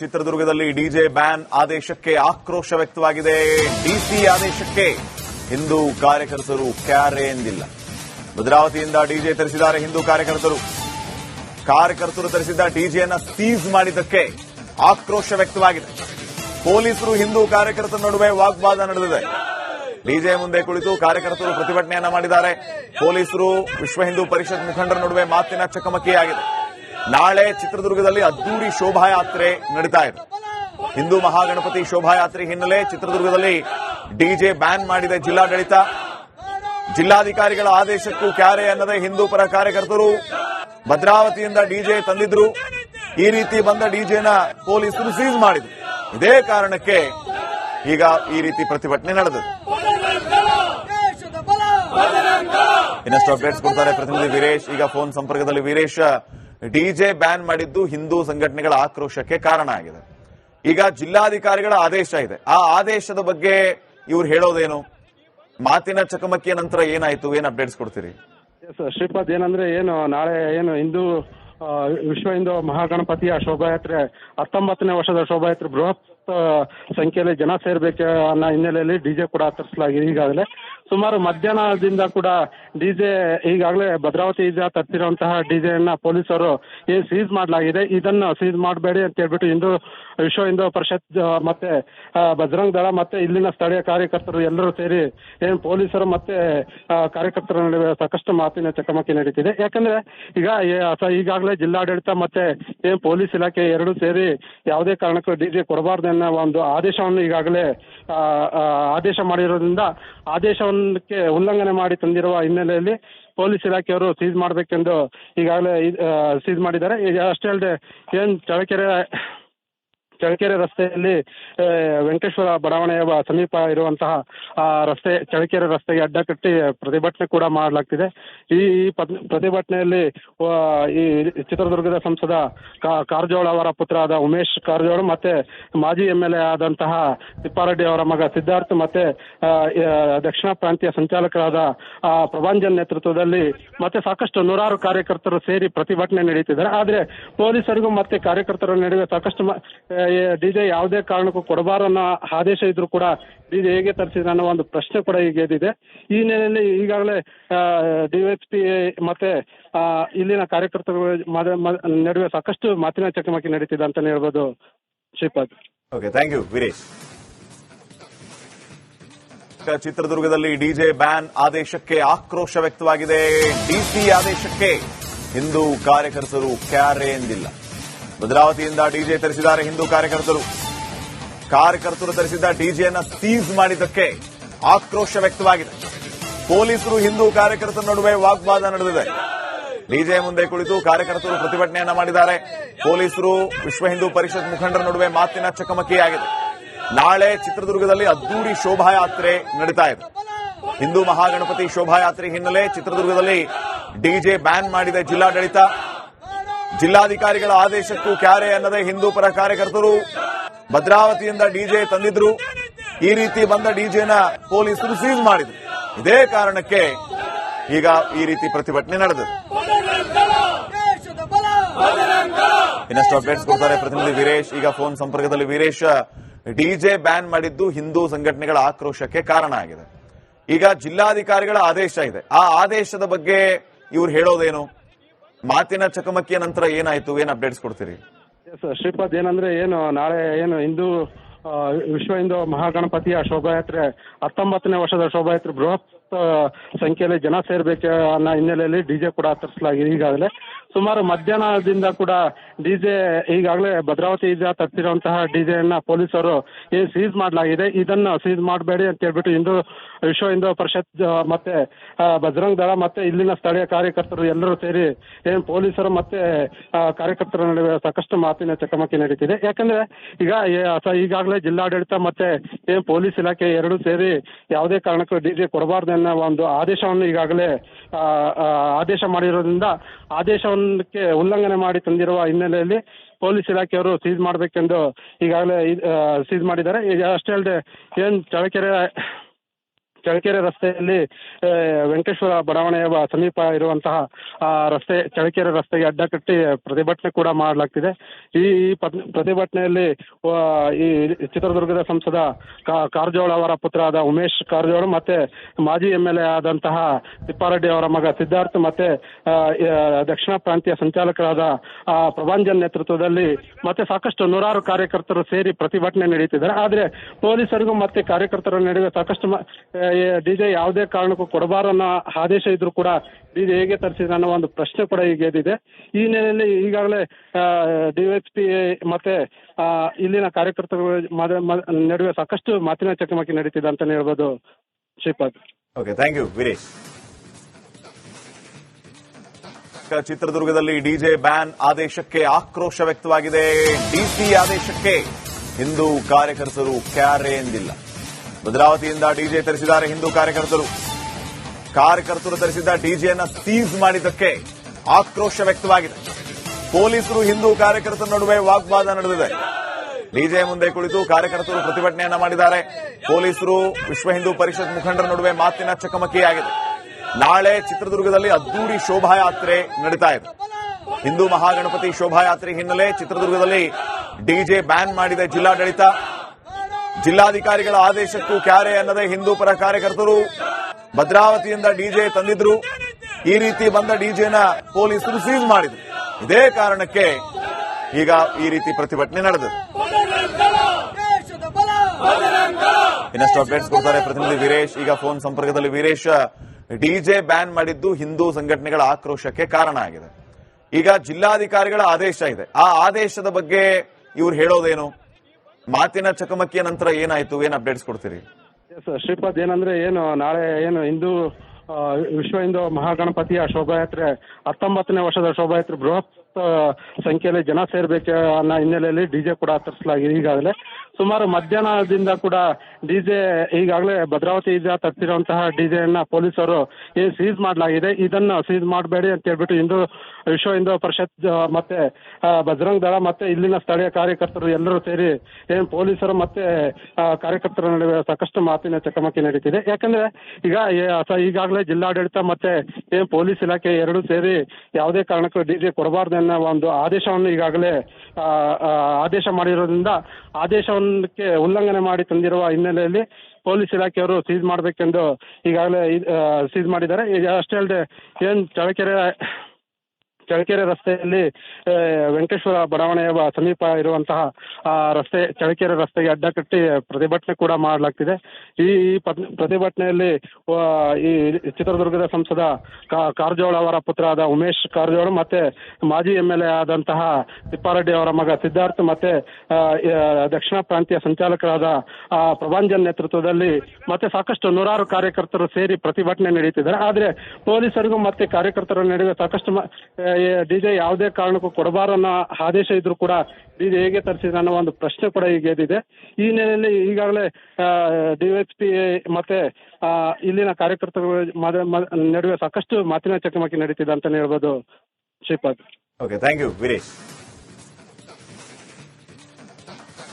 ಚಿತ್ರದುರ್ಗದಲ್ಲಿ DJ ban ಆದೇಶಕ್ಕೆ ಆಕ್ರೋಶ ವ್ಯಕ್ತವಾಗಿದೆ. ಡಿಸಿ ಆದೇಶಕ್ಕೆ ಹಿಂದೂ ಕಾರ್ಯಕರ್ತರು ಕ್ಯಾರೆ ಎಂದಿಲ್ಲ. ಭದ್ರಾವತಿಯಿಂದ ಡಿಜೆ ತರಿಸಿದ್ದಾರೆ ಹಿಂದೂ ಕಾರ್ಯಕರ್ತರು. ಕಾರ್ಯಕರ್ತರು ತರಿಸಿದ್ದ ಡಿಜೆಯನ್ನ ಸೀಸ್ ಮಾಡಿದ್ದಕ್ಕೆ ಆಕ್ರೋಶ ವ್ಯಕ್ತವಾಗಿದೆ. ಪೊಲೀಸರು ಹಿಂದೂ ಕಾರ್ಯಕರ್ತರ ನಡುವೆ ವಾಗ್ವಾದ ನಡೆದಿದೆ. ಡಿಜೆ ಮುಂದೆ ಕುಳಿತು ಕಾರ್ಯಕರ್ತರು ಪ್ರತಿಭಟನೆಯನ್ನ ಮಾಡಿದ್ದಾರೆ. ಪೊಲೀಸರು ವಿಶ್ವ ಹಿಂದೂ ಪರಿಷತ್ ಮುಖಂಡರ ನಡುವೆ ಮಾತಿನ ಚಕಮಕಿಯಾಗಿದೆ. ನಾಳೆ ಚಿತ್ರದುರ್ಗದಲ್ಲಿ ಅದ್ದೂರಿ ಶೋಭಾಯಾತ್ರೆ ನಡೀತಾ ಇದೆ. ಹಿಂದೂ ಮಹಾಗಣಪತಿ ಶೋಭಾಯಾತ್ರೆ ಹಿನ್ನೆಲೆ ಚಿತ್ರದುರ್ಗದಲ್ಲಿ ಡಿಜೆ ಬ್ಯಾನ್ ಮಾಡಿದೆ ಜಿಲ್ಲಾಡಳಿತ. ಜಿಲ್ಲಾಧಿಕಾರಿಗಳ ಆದೇಶಕ್ಕೂ ಕ್ಯಾರೆ ಅನ್ನದೆ ಹಿಂದೂ ಪರ ಕಾರ್ಯಕರ್ತರು. ಭದ್ರಾವತಿಯಿಂದ ಡಿಜೆ ತಂದಿದ್ರು. ಈ ರೀತಿ ಬಂದ ಡಿಜೆನ ಪೊಲೀಸರು ಸೀಸ್ ಮಾಡಿದ್ರು. ಇದೇ ಕಾರಣಕ್ಕೆ ಈಗ ಈ ರೀತಿ ಪ್ರತಿಭಟನೆ ನಡೆದಿದೆ ಇನ್ನಷ್ಟು ಅಪ್ಡೇಟ್ಸ್ ಕೊಡ್ತಾರೆ ಪ್ರತಿನಿಧಿ ವೀರೇಶ್. ಈಗ ಫೋನ್ ಸಂಪರ್ಕದಲ್ಲಿ ವೀರೇಶ್. ಡಿಜೆ ಬ್ಯಾನ್ ಮಾಡಿದ್ದು ಹಿಂದೂ ಸಂಘಟನೆಗಳ ಆಕ್ರೋಶಕ್ಕೆ ಕಾರಣ ಆಗಿದೆ. ಈಗ ಜಿಲ್ಲಾಧಿಕಾರಿಗಳ ಆದೇಶ ಇದೆ. ಆ ಆದೇಶದ ಬಗ್ಗೆ ಇವ್ರು ಹೇಳೋದೇನು? ಮಾತಿನ ಚಕಮಕಿಯ ನಂತರ ಏನಾಯ್ತು? ಏನ್ ಅಪ್ಡೇಟ್ಸ್ ಕೊಡ್ತೀರಿ? ಶ್ರೀಪಾದ್, ಏನಂದ್ರೆ ಏನು, ನಾಳೆ ಏನು ಹಿಂದೂ ವಿಶ್ವ ಹಿಂದೂ ಮಹಾಗಣಪತಿಯ ಶೋಭಾಯಾತ್ರೆ, ಹತ್ತೊಂಬತ್ತನೇ ವರ್ಷದ ಶೋಭಾಯಾತ್ರೆ ಬೃಹತ್ ಸಂಖ್ಯೆಯಲ್ಲಿ ಜನ ಸೇರ್ಬೇಕು ಅನ್ನೋ ಹಿನ್ನೆಲೆಯಲ್ಲಿ ಡಿಜೆ ಕೂಡ ತರಿಸಲಾಗಿದೆ ಈಗಾಗಲೇ ಸುಮಾರು ಮಧ್ಯಾಹ್ನದಿಂದ ಕೂಡ ಡಿಜೆ ಈಗಾಗಲೇ ಭದ್ರಾವತಿಯಿಂದ ತರ್ತಿರುವಂತಹ ಡಿಜೆಯನ್ನ ಪೊಲೀಸರು ಸೀಸ್ ಮಾಡಲಾಗಿದೆ. ಇದನ್ನು ಸೀಸ್ ಮಾಡಬೇಡಿ ಅಂತ ಹೇಳ್ಬಿಟ್ಟು ಹಿಂದೂ ವಿಶ್ವ ಹಿಂದೂ ಪರಿಷತ್ ಮತ್ತೆ ಬಜರಂಗ್ ದಳ ಮತ್ತೆ ಇಲ್ಲಿನ ಸ್ಥಳೀಯ ಕಾರ್ಯಕರ್ತರು ಎಲ್ಲರೂ ಸೇರಿ ಏನ್ ಪೊಲೀಸರು ಮತ್ತೆ ಕಾರ್ಯಕರ್ತರ ನಡುವೆ ಸಾಕಷ್ಟು ಮಾತಿನ ಚಕಮಕಿ ನಡೀತಿದೆ. ಯಾಕಂದ್ರೆ ಈಗ ಈಗಾಗಲೇ ಜಿಲ್ಲಾಡಳಿತ ಮತ್ತೆ ಏನ್ ಪೊಲೀಸ್ ಇಲಾಖೆ ಎರಡೂ ಸೇರಿ ಯಾವುದೇ ಕಾರಣಕ್ಕೂ ಡಿಜೆ ಕೊಡಬಾರ್ದು ಅನ್ನೋ ಒಂದು ಆದೇಶವನ್ನು ಈಗಾಗಲೇ ಆದೇಶ ಮಾಡಿರೋದ್ರಿಂದ ಆದೇಶಕ್ಕೆ ಉಲ್ಲಂಘನೆ ಮಾಡಿ ತಂದಿರುವ ಹಿನ್ನೆಲೆಯಲ್ಲಿ ಪೊಲೀಸ್ ಇಲಾಖೆಯವರು ಸೀಸ್ ಮಾಡಬೇಕೆಂದು ಈಗಾಗಲೇ ಸೀಸ್ ಮಾಡಿದ್ದಾರೆ. ಈಗ ಅಷ್ಟೇ ಅಲ್ಲದೆ ಏನ್ ಚಳ್ಳಕೆರೆ ಚಳ್ಳಕೆರೆ ರಸ್ತೆಯಲ್ಲಿ ವೆಂಕಟೇಶ್ವರ ಬಡಾವಣೆಯ ಸಮೀಪ ಇರುವಂತಹ, ಆ, ರಸ್ತೆ, ಚಳ್ಳಕೆರೆ ರಸ್ತೆಗೆ ಅಡ್ಡ ಕಟ್ಟಿ ಪ್ರತಿಭಟನೆ ಕೂಡ ಮಾಡಲಾಗ್ತಿದೆ. ಈ ಪ್ರತಿಭಟನೆಯಲ್ಲಿ ಈ ಚಿತ್ರದುರ್ಗದ ಸಂಸದ ಕಾರಜೋಳ ಅವರ ಆದ ಉಮೇಶ್ ಕಾರಜೋಳ ಮತ್ತೆ ಮಾಜಿ ಎಂ ಎಲ್ ಎ ಆದಂತಹ ತಿಪ್ಪಾರೆಡ್ಡಿ ಅವರ ಮಗ ಸಿದ್ಧಾರ್ಥ್ ಮತ್ತೆ ದಕ್ಷಿಣ ಪ್ರಾಂತೀಯ ಸಂಚಾಲಕರಾದ ಪ್ರಭಾಂಜನ್ ನೇತೃತ್ವದಲ್ಲಿ ಮತ್ತೆ ಸಾಕಷ್ಟು ನೂರಾರು ಕಾರ್ಯಕರ್ತರು ಸೇರಿ ಪ್ರತಿಭಟನೆ ನಡೆಯುತ್ತಿದ್ದಾರೆ ಆದ್ರೆ ಪೊಲೀಸರಿಗೂ ಮತ್ತೆ ಕಾರ್ಯಕರ್ತರ ನಡುವೆ ಸಾಕಷ್ಟು ಡಿಜೆ ಯಾವುದೇ ಕಾರಣಕ್ಕೂ ಕೊಡಬಾರ ಅನ್ನೋ ಆದೇಶ ಇದ್ರೂ ಕೂಡ ಡಿಜೆ ಹೇಗೆ ತರಿಸಿದ್ರೆ ಅನ್ನೋ ಒಂದು ಪ್ರಶ್ನೆ ಕೂಡ ಈಗ ಎದ್ದಿದೆ. ಈ ಹಿನ್ನೆಲೆಯಲ್ಲಿ ಈಗಾಗಲೇ ಡಿವೈಎಸ್ಪಿ ಮತ್ತೆ ಇಲ್ಲಿನ ಕಾರ್ಯಕರ್ತರ ನಡುವೆ ಸಾಕಷ್ಟು ಮಾತಿನ ಚಕಮಕಿ ನಡೀತಿದೆ ಅಂತಾನೆ ಹೇಳ್ಬೋದು Shripad. Okay thank you Veeresh ಚಿತ್ರದುರ್ಗದಲ್ಲಿ ಡಿಜೆ ಬ್ಯಾನ್ ಆದೇಶಕ್ಕೆ ಆಕ್ರೋಶ ವ್ಯಕ್ತವಾಗಿದೆ. ಡಿಸಿ ಆದೇಶಕ್ಕೆ ಹಿಂದೂ ಕಾರ್ಯಕರ್ತರು ಕ್ಯಾರೆ ಎಂದಿಲ್ಲ. ಭದ್ರಾವತಿಯಿಂದ ಡಿಜೆ ತರಿಸಿದ್ದಾರೆ ಹಿಂದೂ ಕಾರ್ಯಕರ್ತರು. ಕಾರ್ಯಕರ್ತರು ತರಿಸಿದ್ದ ಡಿಜೆಯನ್ನ ಸೀಸ್ ಮಾಡಿದ್ದಕ್ಕೆ ಆಕ್ರೋಶ ವ್ಯಕ್ತವಾಗಿದೆ. ಪೊಲೀಸರು ಹಿಂದೂ ಕಾರ್ಯಕರ್ತರ ನಡುವೆ ವಾಗ್ವಾದ ನಡೆದಿದೆ. ಡಿಜೆ ಮುಂದೆ ಕುಳಿತು ಕಾರ್ಯಕರ್ತರು ಪ್ರತಿಭಟನೆಯನ್ನ ಮಾಡಿದ್ದಾರೆ. ಪೊಲೀಸರು ವಿಶ್ವ ಹಿಂದೂ ಪರಿಷತ್ ಮುಖಂಡರ ನಡುವೆ ಮಾತಿನ ಚಕಮಕಿಯಾಗಿದೆ. ನಾಳೆ ಚಿತ್ರದುರ್ಗದಲ್ಲಿ ಅದ್ದೂರಿ ಶೋಭಾಯಾತ್ರೆ ನಡೀತಾ ಇದೆ. ಹಿಂದೂ ಮಹಾಗಣಪತಿ ಶೋಭಾಯಾತ್ರೆ ಹಿನ್ನೆಲೆ ಚಿತ್ರದುರ್ಗದಲ್ಲಿ ಡಿಜೆ ಬ್ಯಾನ್ ಮಾಡಿದೆ ಜಿಲ್ಲಾಡಳಿತ. ಜಿಲ್ಲಾಧಿಕಾರಿಗಳ ಆದೇಶಕ್ಕೂ ಕ್ಯಾರೆ ಅನ್ನದೇ ಹಿಂದೂ ಪರ ಕಾರ್ಯಕರ್ತರು. ಭದ್ರಾವತಿಯಿಂದ ಡಿಜೆ ತಂದಿದ್ರು. ಈ ರೀತಿ ಬಂದ ಡಿಜೆನ ಪೊಲೀಸರು ಸೀಸ್ ಮಾಡಿದ್ರು. ಇದೇ ಕಾರಣಕ್ಕೆ ಈಗ ಈ ರೀತಿ ಪ್ರತಿಭಟನೆ ನಡೆದಿದೆ ಇನ್ನಷ್ಟು ಅಪ್ಡೇಟ್ಸ್ ಕೊಡ್ತಾರೆ ಪ್ರತಿನಿಧಿ ವೀರೇಶ್. ಈಗ ಫೋನ್ ಸಂಪರ್ಕದಲ್ಲಿ ವೀರೇಶ್ ಡಿಜೆ ಬ್ಯಾನ್ ಮಾಡಿದ್ದು ಹಿಂದೂ ಸಂಘಟನೆಗಳ ಆಕ್ರೋಶಕ್ಕೆ ಕಾರಣ ಆಗಿದೆ. ಈಗ ಜಿಲ್ಲಾಧಿಕಾರಿಗಳ ಆದೇಶ ಇದೆ. ಆ ಆದೇಶದ ಬಗ್ಗೆ ಇವ್ರು ಹೇಳೋದೇನು? ಮಾತಿನ ಚಕಮಕಿಯ ನಂತರ ಏನಾಯ್ತು? ಏನ್ ಅಪ್ಡೇಟ್ಸ್ ಕೊಡ್ತೀರಿ? ಶ್ರೀಪಾದ್, ಏನಂದ್ರೆ ಏನು, ನಾಳೆ ಏನು, ಹಿಂದೂ ವಿಶ್ವ ಹಿಂದೂ ಮಹಾಗಣಪತಿಯ ಶೋಭಾಯಾತ್ರೆ, ಹತ್ತೊಂಬತ್ತನೇ ವರ್ಷದ ಶೋಭಾಯಾತ್ರೆ ಬೃಹತ್ ಸಂಖ್ಯೆಯಲ್ಲಿ ಜನ ಸೇರ್ಬೇಕು ಅನ್ನೋ ಹಿನ್ನೆಲೆಯಲ್ಲಿ ಡಿಜೆ ಕೂಡ ತರಿಸಲಾಗಿದೆ ಈಗಾಗಲೇ. ಸುಮಾರು ಮಧ್ಯಾಹ್ನದಿಂದ ಕೂಡ ಡಿಜೆ ಈಗಾಗಲೇ ಭದ್ರಾವತಿಯಿಂದ ತರ್ತಿರುವಂತಹ ಡಿಜೆಯನ್ನ ಪೊಲೀಸರು ಸೀಸ್ ಮಾಡಲಾಗಿದೆ. ಇದನ್ನು ಸೀಸ್ ಮಾಡಬೇಡಿ ಅಂತ ಹೇಳ್ಬಿಟ್ಟು ಹಿಂದೂ ವಿಶ್ವ ಹಿಂದೂ ಪರಿಷತ್ ಮತ್ತೆ ಬಜರಂಗ್ ದಳ ಮತ್ತೆ ಇಲ್ಲಿನ ಸ್ಥಳೀಯ ಕಾರ್ಯಕರ್ತರು ಎಲ್ಲರೂ ಸೇರಿ ಏನ್ ಪೊಲೀಸರು ಮತ್ತೆ ಕಾರ್ಯಕರ್ತರ ನಡುವೆ ಸಾಕಷ್ಟು ಮಾತಿನ ಚಕಮಕಿ ನಡೀತಿದೆ. ಯಾಕಂದ್ರೆ ಈಗ ಈಗಾಗಲೇ ಜಿಲ್ಲಾಡಳಿತ ಮತ್ತೆ ಏನ್ ಪೊಲೀಸ್ ಇಲಾಖೆ ಎರಡು ಸೇರಿ ಯಾವುದೇ ಕಾರಣಕ್ಕೂ ಡಿಜೆ ಕೊಡಬಾರ್ದು ಅನ್ನೋ ಒಂದು ಆದೇಶವನ್ನು ಈಗಾಗಲೇ ಆದೇಶ ಮಾಡಿರೋದ್ರಿಂದ ಆದೇಶಕ್ಕೆ ಉಲ್ಲಂಘನೆ ಮಾಡಿ ತಂದಿರುವ ಹಿನ್ನೆಲೆಯಲ್ಲಿ ಪೊಲೀಸ್ ಇಲಾಖೆಯವರು ಸೀಸ್ ಮಾಡಬೇಕೆಂದು ಈಗಾಗಲೇ ಸೀಸ್ ಮಾಡಿದ್ದಾರೆ. ಅಷ್ಟೇ ಅಲ್ಲದೆ, ಏನ್ ಚಳ್ಳಕೆರೆ ಚಳ್ಳಕೆರೆ ರಸ್ತೆಯಲ್ಲಿ ವೆಂಕಟೇಶ್ವರ ಬಡಾವಣೆಯ ಸಮೀಪ ಇರುವಂತಹ ರಸ್ತೆ, ಚಳ್ಳಕೆರೆ ರಸ್ತೆಗೆ ಅಡ್ಡ ಕಟ್ಟಿ ಪ್ರತಿಭಟನೆ ಕೂಡ ಮಾಡಲಾಗ್ತಿದೆ. ಈ ಪ್ರತಿಭಟನೆಯಲ್ಲಿ ಈ ಚಿತ್ರದುರ್ಗದ ಸಂಸದ ಕಾರಜೋಳ ಅವರ ಆದ ಉಮೇಶ್ ಕಾರಜೋಳ ಮತ್ತೆ ಮಾಜಿ ಎಂ ಎಲ್ ಎ ಆದಂತಹ ತಿಪ್ಪಾರೆಡ್ಡಿ ಅವರ ಮಗ ಸಿದ್ಧಾರ್ಥ್ ಮತ್ತೆ ದಕ್ಷಿಣ ಪ್ರಾಂತೀಯ ಸಂಚಾಲಕರಾದ ಪ್ರಭಾಂಜನ್ ನೇತೃತ್ವದಲ್ಲಿ ಮತ್ತೆ ಸಾಕಷ್ಟು ನೂರಾರು ಕಾರ್ಯಕರ್ತರು ಸೇರಿ ಪ್ರತಿಭಟನೆ ನಡೆಯುತ್ತಿದ್ದಾರೆ. ಆದ್ರೆ ಪೊಲೀಸರಿಗೂ ಮತ್ತೆ ಕಾರ್ಯಕರ್ತರ ನಡುವೆ ಸಾಕಷ್ಟು ಡಿಜೆ ಯಾವುದೇ ಕಾರಣಕ್ಕೂ ಕೊಡಬಾರ ಅನ್ನೋ ಆದೇಶ ಇದ್ರೂ ಕೂಡ ಡಿಜೆ ಹೇಗೆ ತರಿಸಿದ್ರೆ ಅನ್ನೋ ಒಂದು ಪ್ರಶ್ನೆ ಕೂಡ ಈಗ ಎದ್ದಿದೆ. ಈ ಹಿನ್ನೆಲೆಯಲ್ಲಿ ಈಗಾಗಲೇ ಡಿವೈಎಸ್ಪಿ ಮತ್ತೆ ಇಲ್ಲಿನ ಕಾರ್ಯಕರ್ತರ ನಡುವೆ ಸಾಕಷ್ಟು ಮಾತಿನ ಚಕಮಕಿ ನಡೀತಿದೆ ಅಂತ ಹೇಳ್ಬೋದು Shripad. Okay thank you Veeresh ಚಿತ್ರದುರ್ಗದಲ್ಲಿ ಡಿಜೆ ಬ್ಯಾನ್ ಆದೇಶಕ್ಕೆ ಆಕ್ರೋಶ ವ್ಯಕ್ತವಾಗಿದೆ. ಡಿಸಿ ಆದೇಶಕ್ಕೆ ಹಿಂದೂ ಕಾರ್ಯಕರ್ತರು ಕ್ಯಾರೆ ಎಂದಿಲ್ಲ. ಭದ್ರಾವತಿಯಿಂದ ಡಿಜೆ ತರಿಸಿದ್ದಾರೆ ಹಿಂದೂ ಕಾರ್ಯಕರ್ತರು. ಕಾರ್ಯಕರ್ತರು ತರಿಸಿದ್ದ ಡಿಜೆಯನ್ನು ಸೀಸ್ ಮಾಡಿದ್ದಕ್ಕೆ ಆಕ್ರೋಶ ವ್ಯಕ್ತವಾಗಿದೆ. ಪೊಲೀಸರು ಹಿಂದೂ ಕಾರ್ಯಕರ್ತರ ನಡುವೆ ವಾಗ್ವಾದ ನಡೆದಿದೆ. ಡಿಜೆ ಮುಂದೆ ಕುಳಿತು ಕಾರ್ಯಕರ್ತರು ಪ್ರತಿಭಟನೆಯನ್ನ ಮಾಡಿದ್ದಾರೆ. ಪೊಲೀಸರು ವಿಶ್ವ ಹಿಂದೂ ಪರಿಷತ್ ಮುಖಂಡರ ನಡುವೆ ಮಾತಿನ ಚಕಮಕಿಯಾಗಿದೆ. ನಾಳೆ ಚಿತ್ರದುರ್ಗದಲ್ಲಿ ಅದ್ದೂರಿ ಶೋಭಾಯಾತ್ರೆ ನಡೀತಾ ಇದೆ. ಹಿಂದೂ ಮಹಾಗಣಪತಿ ಶೋಭಾಯಾತ್ರೆ ಹಿನ್ನೆಲೆ ಚಿತ್ರದುರ್ಗದಲ್ಲಿ ಡಿಜೆ ಬ್ಯಾನ್ ಮಾಡಿದೆ ಜಿಲ್ಲಾಡಳಿತ ಜಿಲ್ಲಾಧಿಕಾರಿಗಳ ಆದೇಶಕ್ಕೂ ಕ್ಯಾರೆ ಅನ್ನದೇ ಹಿಂದೂ ಪರ ಕಾರ್ಯಕರ್ತರು. ಭದ್ರಾವತಿಯಿಂದ ಡಿಜೆ ತಂದಿದ್ರು. ಈ ರೀತಿ ಬಂದ ಡಿಜೆನ ಪೊಲೀಸರು ಸೀಸ್ ಮಾಡಿದ್ರು. ಇದೇ ಕಾರಣಕ್ಕೆ ಈಗ ಈ ರೀತಿ ಪ್ರತಿಭಟನೆ ನಡೆದಿದೆ. ಇನ್ನಷ್ಟು ಅಪ್ಡೇಟ್ಸ್ ಕೊಡ್ತಾರೆ ಪ್ರತಿನಿಧಿ ವೀರೇಶ್. ಈಗ ಫೋನ್ ಸಂಪರ್ಕದಲ್ಲಿ ವೀರೇಶ್ ಡಿಜೆ ಬ್ಯಾನ್ ಮಾಡಿದ್ದು ಹಿಂದೂ ಸಂಘಟನೆಗಳ ಆಕ್ರೋಶಕ್ಕೆ ಕಾರಣ ಆಗಿದೆ. ಈಗ ಜಿಲ್ಲಾಧಿಕಾರಿಗಳ ಆದೇಶ ಇದೆ. ಆ ಆದೇಶದ ಬಗ್ಗೆ ಇವ್ರು ಹೇಳೋದೇನು? ಮಾತಿನ ಚಕಮಕಿಯ ನಂತರ ಏನಾಯ್ತು? ಏನ್ ಅಪ್ಡೇಟ್ಸ್ ಕೊಡ್ತೀರಿ? ಶ್ರೀಪಾದ್, ಏನಂದ್ರೆ ಏನು, ನಾಳೆ ಏನು ಹಿಂದೂ ವಿಶ್ವ ಹಿಂದೂ ಮಹಾಗಣಪತಿಯ ಶೋಭಾಯಾತ್ರೆ, ಹತ್ತೊಂಬತ್ತನೇ ವರ್ಷದ ಶೋಭಾಯಾತ್ರೆ ಬೃಹತ್ ಸಂಖ್ಯೆಯಲ್ಲಿ ಜನ ಸೇರ್ಬೇಕು ಅನ್ನೋ ಹಿನ್ನೆಲೆಯಲ್ಲಿ ಡಿಜೆ ಕೂಡ ತರಿಸಲಾಗಿದೆ. ಈಗಾಗಲೇ ಸುಮಾರು ಮಧ್ಯಾಹ್ನದಿಂದ ಕೂಡ ಡಿಜೆ ಈಗಾಗಲೇ ಭದ್ರಾವತಿ ಭದ್ರಾವತಿಯಿಂದ ತರ್ತಿರುವಂತಹ ಡಿಜೆಯನ್ನ ಪೊಲೀಸರು ಏನ್ ಸೀಸ್ ಮಾಡಲಾಗಿದೆ. ಇದನ್ನ ಸೀಸ್ ಮಾಡಬೇಡಿ ಅಂತ ಹೇಳ್ಬಿಟ್ಟು ಹಿಂದೂ ವಿಶ್ವ ಹಿಂದೂ ಪರಿಷತ್ ಮತ್ತೆ ಬಜರಂಗ್ ದಳ ಮತ್ತೆ ಇಲ್ಲಿನ ಸ್ಥಳೀಯ ಕಾರ್ಯಕರ್ತರು ಎಲ್ಲರೂ ಸೇರಿ ಏನ್ ಪೊಲೀಸರು ಮತ್ತೆ ಕಾರ್ಯಕರ್ತರ ನಡುವೆ ಸಾಕಷ್ಟು ಮಾತಿನ ಚಕಮಕಿ ನಡೀತಿದೆ. ಯಾಕಂದ್ರೆ ಈಗ ಈಗಾಗಲೇ ಜಿಲ್ಲಾಡಳಿತ ಮತ್ತೆ ಏನ್ ಪೊಲೀಸ್ ಇಲಾಖೆ ಎರಡೂ ಸೇರಿ ಯಾವುದೇ ಕಾರಣಕ್ಕೂ ಡಿಜೆ ಕೊಡಬಾರ್ದು ಅನ್ನೋ ಒಂದು ಆದೇಶವನ್ನು ಈಗಾಗಲೇ ಆದೇಶ ಮಾಡಿರೋದ್ರಿಂದ ಆದೇಶಕ್ಕೆ ಉಲ್ಲಂಘನೆ ಮಾಡಿ ತಂದಿರುವ ಹಿನ್ನೆಲೆಯಲ್ಲಿ ಪೊಲೀಸ್ ಇಲಾಖೆಯವರು ಸೀಸ್ ಮಾಡಬೇಕೆಂದು ಈಗಾಗಲೇ ಸೀಸ್ ಮಾಡಿದ್ದಾರೆ. ಈಗ ಅಷ್ಟೇ ಅಲ್ಲದೆ, ಏನ್ ಚಳ್ಳಕೆರೆ ಚಳ್ಳಕೆರೆ ರಸ್ತೆಯಲ್ಲಿ ವೆಂಕಟೇಶ್ವರ ಬಡಾವಣೆಯ ಸಮೀಪ ಇರುವಂತಹ ರಸ್ತೆ ಚಳಕೆರೆ ರಸ್ತೆಗೆ ಅಡ್ಡ ಕಟ್ಟಿ ಪ್ರತಿಭಟನೆ ಕೂಡ ಮಾಡಲಾಗ್ತಿದೆ. ಈ ಪ್ರತಿಭಟನೆಯಲ್ಲಿ ಈ ಚಿತ್ರದುರ್ಗದ ಸಂಸದ ಕಾರಜೋಳ ಅವರ ಆದ ಉಮೇಶ್ ಕಾರಜೋಳ ಮತ್ತೆ ಮಾಜಿ ಎಂ ಎಲ್ ಎ ಆದಂತಹ ತಿಪ್ಪಾರೆಡ್ಡಿ ಅವರ ಮಗ ಸಿದ್ಧಾರ್ಥ್ ಮತ್ತೆ ದಕ್ಷಿಣ ಪ್ರಾಂತೀಯ ಸಂಚಾಲಕರಾದ ಪ್ರಭಾಂಜನ್ ನೇತೃತ್ವದಲ್ಲಿ ಮತ್ತೆ ಸಾಕಷ್ಟು ನೂರಾರು ಕಾರ್ಯಕರ್ತರು ಸೇರಿ ಪ್ರತಿಭಟನೆ ನಡೆಯುತ್ತಿದ್ದಾರೆ ಆದ್ರೆ ಪೊಲೀಸರಿಗೂ ಮತ್ತೆ ಕಾರ್ಯಕರ್ತರ ನಡುವೆ ಸಾಕಷ್ಟು ಡಿಜೆ ಯಾವುದೇ ಕಾರಣಕ್ಕೂ ಕೊಡಬಾರ ಅನ್ನೋ ಆದೇಶ ಇದ್ರೂ ಕೂಡ ಡಿಜೆ ಹೇಗೆ ತರಿಸಿದ್ರೆ ಅನ್ನೋ ಒಂದು ಪ್ರಶ್ನೆ ಕೂಡ ಈಗ ಎದ್ದಿದೆ. ಈ ಹಿನ್ನೆಲೆಯಲ್ಲಿ ಈಗಾಗಲೇ ಡಿವೈಎಸ್ಪಿ ಮತ್ತೆ ಇಲ್ಲಿನ ಕಾರ್ಯಕರ್ತರ ನಡುವೆ ಸಾಕಷ್ಟು ಮಾತಿನ ಚಕಮಕಿ ನಡೀತಿದೆ ಅಂತಾನೆ ಹೇಳ್ಬೋದು Shripad. Okay thank you Veeresh